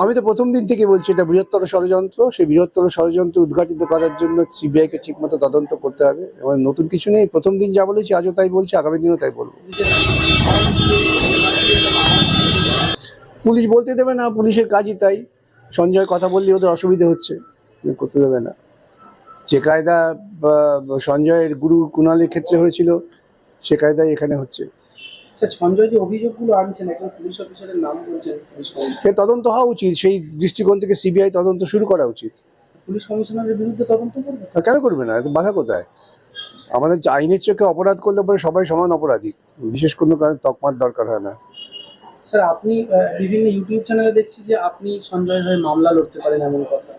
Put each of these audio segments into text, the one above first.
আমি তো প্রথম দিন থেকে বলছি, এটা বৃহত্তর ষড়যন্ত্র। সেই বৃহত্তর ষড়যন্ত্র উদ্ঘাটিত করার জন্য সিবিআইকে ঠিকমতো তদন্ত করতে হবে এবং নতুন কিছু নেই। প্রথম দিন যা বলেছি, আজও তাই বলছি, আগামী দিনও তাই বলব। পুলিশ বলতে দেবে না, পুলিশের কাজই তাই। সঞ্জয় কথা বললে ওদের অসুবিধে হচ্ছে করতে দেবে না। যে কায়দা সঞ্জয়ের গুরু কুণালের ক্ষেত্রে হয়েছিল, সে কায়দাই এখানে হচ্ছে। সঞ্জয় যে অভিযোগগুলো আনছেন একজন পুলিশ অফিসারের নাম বলছেন সে তদন্ত হওয়া উচিত সেই দৃষ্টিকোণ থেকে সিবিআই তদন্ত শুরু করা উচিত। পুলিশ কমিশনারের বিরুদ্ধে তদন্ত করবে? কেন করবে না? বাধা কোথায়? আমাদের আইনের চোখে অপরাধ করলে পরে সবাই সমান অপরাধী। বিশেষ কোনো কারণে তকমার দরকার হয় না। স্যার আপনি বিভিন্ন ইউটিউব চ্যানেলে দেখছি যে আপনি সঞ্জয়ের হয়ে মামলা লড়তে পারেন এমন কথা।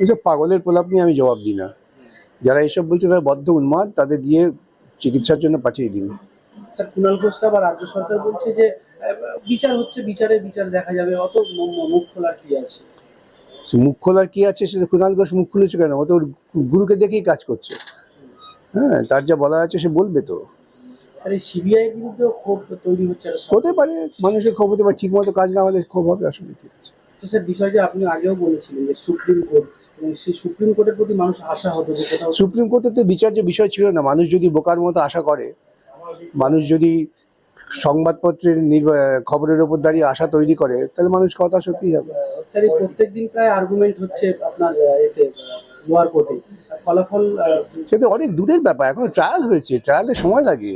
এইসব পাগলের প্রলাপ নিয়ে আমি জবাব দিই না। যারা এইসব বলছে তারা বদ্ধ উন্মাদ তাদের দিয়ে চিকিৎসার জন্য পাঠিয়ে দিন। স্যার কুণাল ঘোষরা বা রাজ্য সরকার বলছে যে বিচার হচ্ছে বিচারে বিচার দেখা যাবে। অত মুখ খোলার কি আছে? মুখ খোলার কি আছে সেটা কুণাল ঘোষ মুখ খুলেছে কেন? ও তো গুরুকে দেখেই কাজ করছে। হ্যাঁ তার যা বলা আছে সে বলবে তো। সিবিআই এর ক্ষোভ তৈরি হচ্ছে হতে পারে মানুষের ক্ষোভ হতে পারে ঠিক মতো কাজ না হলে ক্ষোভ হবে আসলে কি আছে। আচ্ছা, স্যার বিষয়টা আপনি আগেও বলেছিলেন যে সুপ্রিম কোর্ট এবং সেই সুপ্রিম কোর্টের প্রতি মানুষ আশা হতো যে সুপ্রিম কোর্টের তো বিচার্য বিষয় ছিল না মানুষ যদি বোকার মতো আশা করে মানুষ যদি সংবাদপত্রের খবরের ওপর দাঁড়িয়ে আশা তৈরি করে তাহলে মানুষ কথা সত্যি হবে। স্যার এই প্রত্যেকদিন প্রায় আর্গুমেন্ট হচ্ছে আপনার এতে লোয়ার কোর্টে ফলাফল সেটা অনেক দূরের ব্যাপার এখন ট্রায়াল হয়েছে ট্রায়ালে সময় লাগে।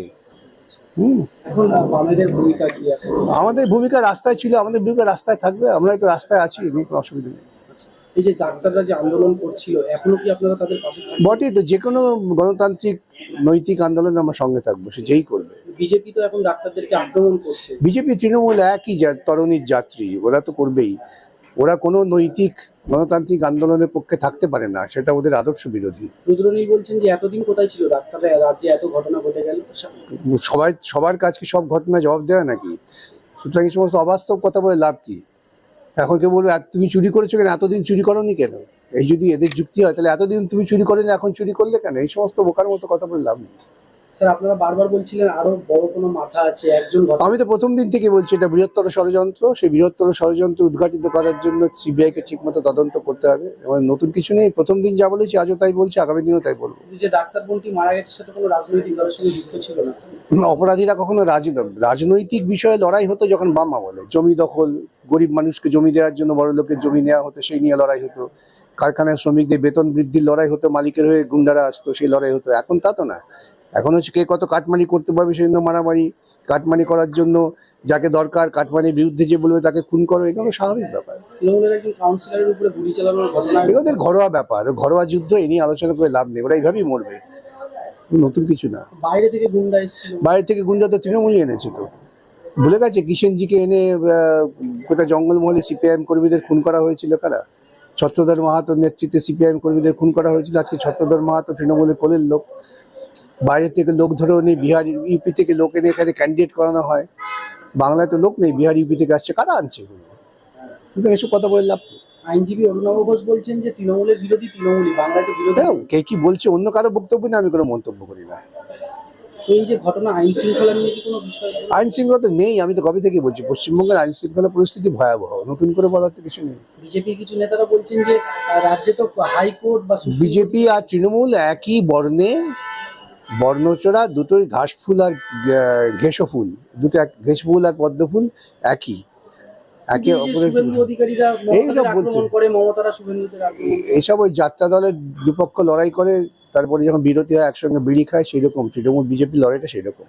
আমাদের ভূমিকা রাস্তায় ছিল আমাদের ভূমিকা রাস্তায় থাকবে আমরা তো রাস্তায় আছি কোনো অসুবিধা নেই। এই যে ডাক্তাররা যে আন্দোলন করছিল এখনও কি আপনারা তাদের পাশে বটেই তো যে কোনো গণতান্ত্রিক নৈতিক আন্দোলনে আমরা সঙ্গে থাকব সে যেই করবে। বিজেপি তো এখন ডাক্তারদেরকে আক্রমণ করছে। বিজেপি তৃণমূল একই তরণীর যাত্রী ওরা তো করবেই। ওরা কোনো নৈতিক গণতান্ত্রিক আন্দোলনের পক্ষে থাকতে পারে না সেটা ওদের আদর্শ বিরোধী। বলছেন যে এতদিন কোথায় ছিল ডাক্তাররা? রাজ্যে এত ঘটনা ঘটে গেল সবাই সবার কাছে সব ঘটনা জবাব দেওয়া নাকি? সুতরাং এই সমস্ত অবাস্তব কথা বলে লাভ কি? এখন কেউ বলবে "এত- তুমি চুরি করেছ কেন? এতদিন চুরি করনি কেন? এই যদি এদের যুক্তি হয়, তাহলে এতদিন তুমি চুরি করেনি, এখন চুরি করলে কেন? এই সমস্ত বোকার মতো কথা বললাম স্যার আপনারা বারবার বলছিলেন আরও বড় কোনো মাথা আছে একজন আমি তো প্রথম দিন থেকে বলছি এটা বৃহত্তর ষড়যন্ত্র। সেই বৃহত্তর ষড়যন্ত্র উদ্ঘাটিত করার জন্য সিবিআই সিবিআইকে ঠিকমতো তদন্ত করতে হবে এবং নতুন কিছু নেই। প্রথম দিন যা বলেছি আজও তাই বলছি আগামী দিনও তাই বলব। যে ডাক্তার বোনটি মারা গেছে সেটা কোনো রাজনৈতিক দলের সঙ্গে যুক্ত ছিল না। অপরাধীরা কখনো রাজ- রাজনৈতিক বিষয়ে লড়াই হতো যখন বাম্মা বলে। জমি দখল গরিব মানুষকে জমি দেওয়ার জন্য বড় লোকের জমি নেওয়া হতো সেই নিয়ে লড়াই হতো। কারখানার শ্রমিকদের বেতন বৃদ্ধির লড়াই হতো মালিকের হয়ে গুন্ডারা আসতো সেই লড়াই হতো। এখন তা তো না। এখন হচ্ছে কে কত কাটমানি করতে পারবে সেই জন্য মারামারি কাটমানি করার জন্য যাকে দরকার কাটমানির বিরুদ্ধে যে বলবে তাকে খুন করো এগুলো স্বাভাবিক ব্যাপার। তৃণমূলের একজন কাউন্সিলরের উপরে গুলি চালানোর ঘটনা এগুলো ওদের ঘরোয়া ব্যাপার ঘরোয়া যুদ্ধ এ নিয়ে আলোচনা করে লাভ নেই ওরা এইভাবেই মরবে। নতুন কিছু না। বাইরে থেকে গুন্ডা বাইরে থেকে গুন্ডা তো তৃণমূলই এনেছে তো। ভুলে গেছে কিষেনজিকে এনে কোথায় জঙ্গলমহলে সিপিআইএম কর্মীদের খুন করা হয়েছিল কারা? ছত্রধর মাহাতোর নেতৃত্বে সিপিআইএম কর্মীদের খুন করা হয়েছিল আজকে ছত্রধর মাহাতো তৃণমূলের কোলের লোক। বাইরে থেকে লোক ধরেও নেই বিহার ইউপি থেকে লোক এনে এখানে ক্যান্ডিডেট করানো হয়। বাংলায় তো লোক নেই বিহার ইউপি থেকে আসছে কারা আনছে এগুলো? কিন্তু এসব কথা বলে লাভ আইনজীবী ঘোষ বলছেন যে তৃণমূলের বিরোধী তৃণমূলই বাংলায় তো বিরোধী। দেখো, কে কি বলছে অন্য কারও বক্তব্য নিয়ে আমি কোনো মন্তব্য করি না। এই যে ঘটনা আইন শৃঙ্খলা নিয়ে কি কোনো বিষয় আইন শৃঙ্খলা তো নেই আমি তো কবে থেকে বলছি পশ্চিমবঙ্গের আইন শৃঙ্খলা পরিস্থিতি ভয়াবহ নতুন করে বলার তো কিছু নেই। বিজেপির কিছু নেতারা বলছেন যে রাজ্যে তো হাইকোর্ট বা বিজেপি আর তৃণমূল একই বর্ণে বর্ণচোরা দুটোই ঘাস ফুল আর ঘেঁষো ফুল। দুটো এক ঘেঁষ ফুল আর পদ্ম ফুল একই। একে এই যে অপরের শুভেন্দু এই সব মমতাদের বলছে। আক্রমণ করে মমতারা শুভেন্দুদের আক্রমণ এ- এসব ওই যাত্রা দলের দুপক্ষ লড়াই করে তারপরে যখন বিরতি হয় একসঙ্গে বিড়ি খায় সেইরকম তৃণমূল বিজেপি লড়াইটা সেই রকম